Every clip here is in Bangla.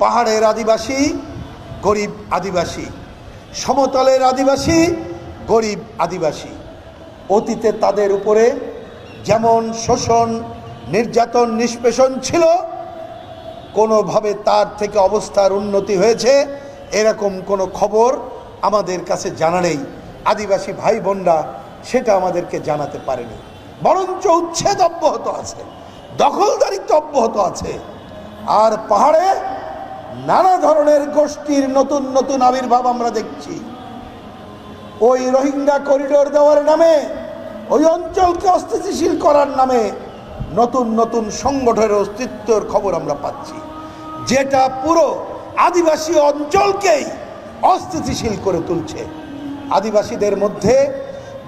পাহাড়ের আদিবাসী, গরিব আদিবাসী। সমতলের আদিবাসী, গরিব আদিবাসী। অতীতে তাদের উপরে যেমন শোষণ, নির্যাতন, নিষ্পেষণ ছিল, কোনোভাবে তার থেকে অবস্থার উন্নতি হয়েছে, এরকম কোনো খবর আমাদের কাছে জানা নেই। আদিবাসী ভাই বোনরা সেটা আমাদেরকে জানাতে পারেনি। বরঞ্চ উচ্ছেদ অব্যাহত আছে, দখলদারিত্ব অব্যাহত আছে। আর পাহাড়ে নানা ধরনের গোষ্ঠীর নতুন নতুন আবির্ভাব আমরা দেখছি। ওই রোহিঙ্গা করিডোর দেওয়ার নামে, ওই অঞ্চলকে অস্থিতিশীল করার নামে নতুন নতুন সংগঠনের অস্তিত্বের খবর আমরা পাচ্ছি। যেটা পুরো আদিবাসী অঞ্চলকেই অস্থিতিশীল করে তুলছে। আদিবাসীদের মধ্যে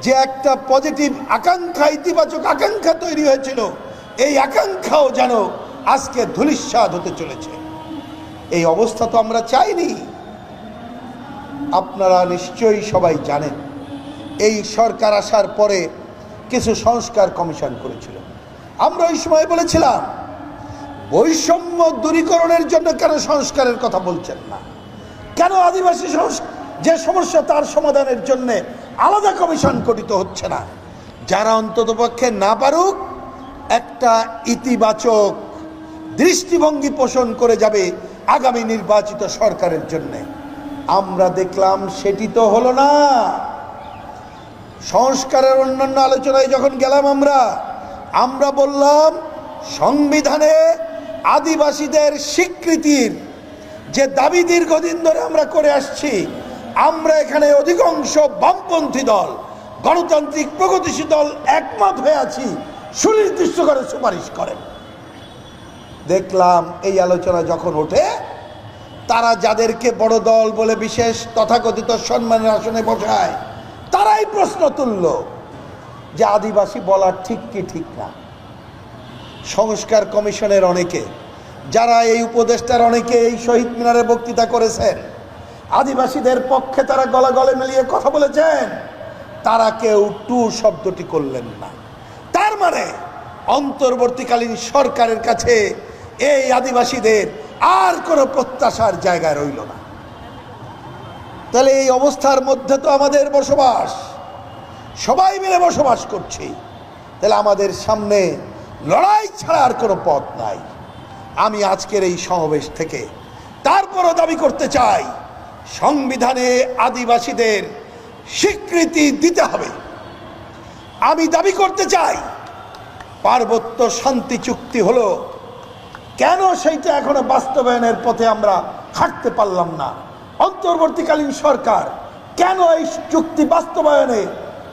যে একটা পজিটিভ আকাঙ্ক্ষা, ইতিবাচক আকাঙ্ক্ষা তৈরি হয়েছিল, এই আকাঙ্ক্ষাও যেন আজকে ধূলিস্বাদ হতে চলেছে। এই অবস্থা তো আমরা চাইনি। আপনারা নিশ্চয়ই সবাই জানেন, এই সরকার আসার পরে কিছু সংস্কার কমিশন করেছিল। আমরা ওই সময় বলেছিলাম, বৈষম্য দূরীকরণের জন্য কেন সংস্কারের কথা বলছেন না? কেন আদিবাসী যে সমস্যা তার সমাধানের জন্য আলাদা কমিশন গঠিত হচ্ছে না? যারা অন্ততপক্ষে না পারুক, একটা ইতিবাচক দৃষ্টিভঙ্গি পোষণ করে যাবে আগামী নির্বাচিত সরকারের জন্যে। আমরা দেখলাম সেটি তো হলো না। সংস্কারের অন্যান্য আলোচনায় যখন গেলাম আমরা আমরা বললাম, সংবিধানে আদিবাসীদের স্বীকৃতির যে দাবি দীর্ঘদিন ধরে আমরা করে আসছি, আমরা এখানে অধিকাংশ বামপন্থী দল, গণতান্ত্রিক প্রগতিশীল দল একমত হয়ে আছি, সুনির্দিষ্ট করে সুপারিশ করেন। দেখলাম এই আলোচনা যখন ওঠে, তারা যাদেরকে বড় দল বলে বিশেষ তথাকথিত সম্মানের আসনে বসায়, তারাই প্রশ্ন তুলল যে আদিবাসী বলার ঠিক কি ঠিক না। সংস্কার কমিশনের অনেকে, যারা এই উপদেষ্টার অনেকে এই শহীদ মিনারে বক্তৃতা করেছেন, আদিবাসীদের পক্ষে তারা গলা গলে মিলিয়ে কথা বলেছেন, তারা কেউ টু শব্দটি করলেন না। তার মানে অন্তর্বর্তীকালীন সরকারের কাছে এই আদিবাসীদের আর কোনো প্রত্যাশার জায়গায় রইল না। তাহলে এই অবস্থার মধ্যে তো আমাদের বসবাস। সবাই মিলে বসবাস করছি। তাহলে আমাদের সামনে লড়াই ছাড়া আর কোনো পথ নাই। আমি আজকের এই সমাবেশ থেকে তারপরও দাবি করতে চাই, সংবিধানে আদিবাসীদের স্বীকৃতি দিতে হবে। আমি দাবি করতে চাই, পার্বত্য শান্তি চুক্তি হলো কেন সেইটা এখনও বাস্তবায়নের পথে আমরা হাঁটতে পারলাম না? অন্তর্বর্তীকালীন সরকার কেন এই চুক্তি বাস্তবায়নে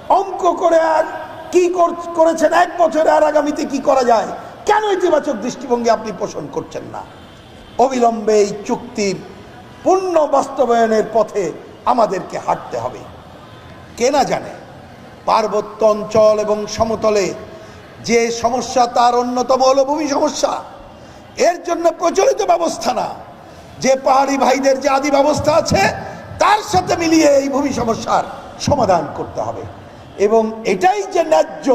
অঙ্ক করে আর কি কর- করেছেন এক বছরে আর আগামীতে কি করা যায়? কেন ইতিবাচক দৃষ্টিভঙ্গি আপনি পোষণ করছেন না? অবিলম্বে এই চুক্তির পূর্ণ বাস্তবায়নের পথে আমাদেরকে হাঁটতে হবে। কে না জানে? পার্বত্য অঞ্চল এবং সমতলে যে সমস্যা তার অন্যতম হলো ভূমি সমস্যা। এর জন্য প্রচলিত ব্যবস্থা না। যে পাহাড়ি ভাইদের যে আদি ব্যবস্থা আছে, তার সাথে মিলিয়ে এই ভূমি সমস্যার সমাধান করতে হবে। এবং এটাই যে ন্যায্য,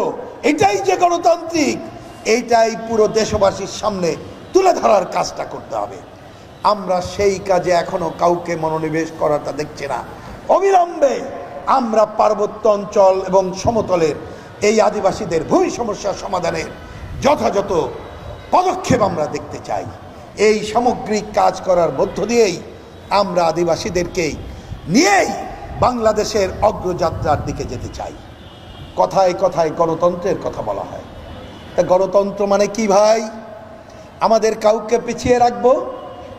এটাই যে গণতান্ত্রিক, এইটাই পুরো দেশবাসীর সামনে তুলে ধরার কাজটা করতে হবে। আমরা সেই কাজে এখনও কাউকে মনোনিবেশ করাটা দেখছি না। অবিলম্বে আমরা পার্বত্য অঞ্চল এবং সমতলের এই আদিবাসীদের ভূমি সমস্যার সমাধানের যথাযথ পদক্ষেপ আমরা দেখতে চাই। এই সামগ্রিক কাজ করার মধ্য দিয়েই আমরা আদিবাসীদেরকে নিয়েই বাংলাদেশের অগ্রযাত্রার দিকে যেতে চাই। কথায় কথায় গণতন্ত্রের কথা বলা হয়। তা গণতন্ত্র মানে কি ভাই? আমাদের কাউকে পিছিয়ে রাখব,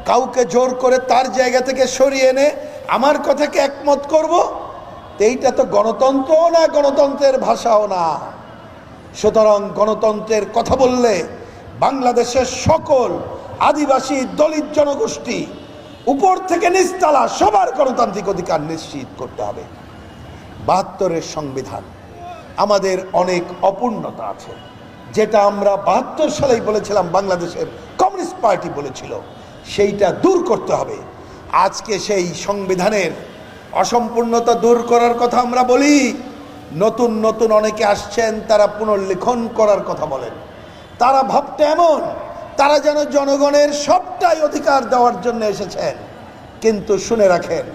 কাউকে জোর করে তার জায়গা থেকে সরিয়ে এনে আমার কথাকে একমত করব? এইটা তো গণতন্ত্রও না, গণতন্ত্রের ভাষাও না। সুতরাং গণতন্ত্রের কথা বললে বাংলাদেশের সকল আদিবাসী দলিত জনগোষ্ঠী উপর থেকে নিচতলা সবার গণতান্ত্রিক অধিকার নিশ্চিত করতে হবে। বাহাত্তরের সংবিধান আমাদের অনেক অপূর্ণতা আছে। যেটা আমরা বাহাত্তর সালেই বলেছিলাম, বাংলাদেশের কমিউনিস্ট পার্টি বলেছিল, সেইটা দূর করতে হবে। আজকে সেই সংবিধানের অসম্পূর্ণতা দূর করার কথা আমরা বলি, নতুন নতুন অনেকে আসছেন, তারা পুনর্লিখন করার কথা বলেন তারা ভাবতে এমন, তারা যেন জনগণের সবটাই অধিকার দেওয়ার জন্য এসেছেন। কিন্তু শুনে রাখেন,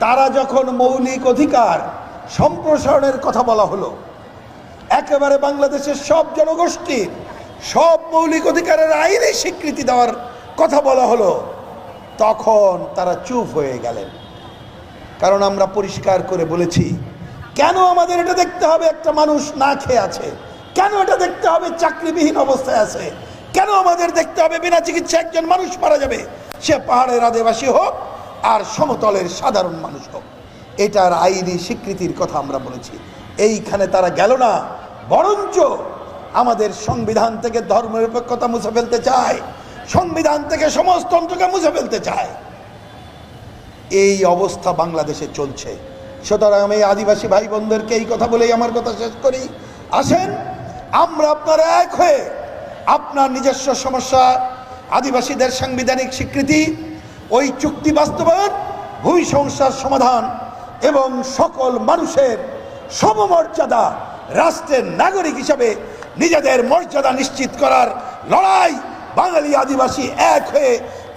তারা যখন মৌলিক অধিকার সম্প্রসারণের কথা বলা হলো, একেবারে বাংলাদেশের সব জনগোষ্ঠীর সব মৌলিক অধিকারের আইনে স্বীকৃতি দেওয়ার কথা বলা হলো, তখন তারা চুপ হয়ে গেলেন। কারণ আমরা পরিষ্কার করে বলেছি, কেন আমাদের এটা দেখতে হবে? একটা মানুষ না খেয়ে আছে। কেন এটা দেখতে হবে? চাকরিবিহীন অবস্থায় আছে। কেন আমাদের দেখতে হবে? বিনা চিকিৎসা একজন মানুষ মারা যাবে। সে পাহাড়ের আদিবাসী হোক আর সমতলের সাধারণ মানুষ হোক। এটার আইনি স্বীকৃতির কথা আমরা বলেছি। এইখানে তারা গেল না। বরঞ্চ আমাদের সংবিধান থেকে ধর্মনিরপেক্ষতা মুছে ফেলতে চায়। সংবিধান থেকে সমাজতন্ত্রকে মুছে ফেলতে চায়। এই অবস্থা বাংলাদেশে চলছে। সুতরাং আমি আদিবাসী ভাই বোনদেরকে এই কথা বলেই আমার কথা শেষ করি। আসেন আমরা আপনারা এক হয়ে আপনার নিজস্ব সমস্যা, আদিবাসীদের সাংবিধানিক স্বীকৃতি, ওই চুক্তি বাস্তবায়ন ভূমি সমস্যার সমাধান এবং সকল মানুষের সমমর্যাদা রাষ্ট্রের নাগরিক হিসাবে নিজেদের মর্যাদা নিশ্চিত করার লড়াই বাঙালি আদিবাসী এক হয়ে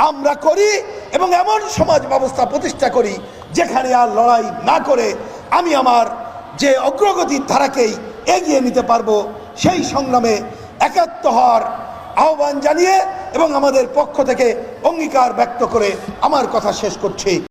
আমরা করি এবং এমন সমাজ ব্যবস্থা প্রতিষ্ঠা করি যেখানে আর লড়াই না করে আমি আমার যে অগ্রগতির ধারাকেই এগিয়ে নিতে পারব। সেই সংগ্রামে একাত্ম হওয়ার আহ্বান জানিয়ে এবং আমাদের পক্ষ থেকে অঙ্গীকার ব্যক্ত করে আমার কথা শেষ করছি।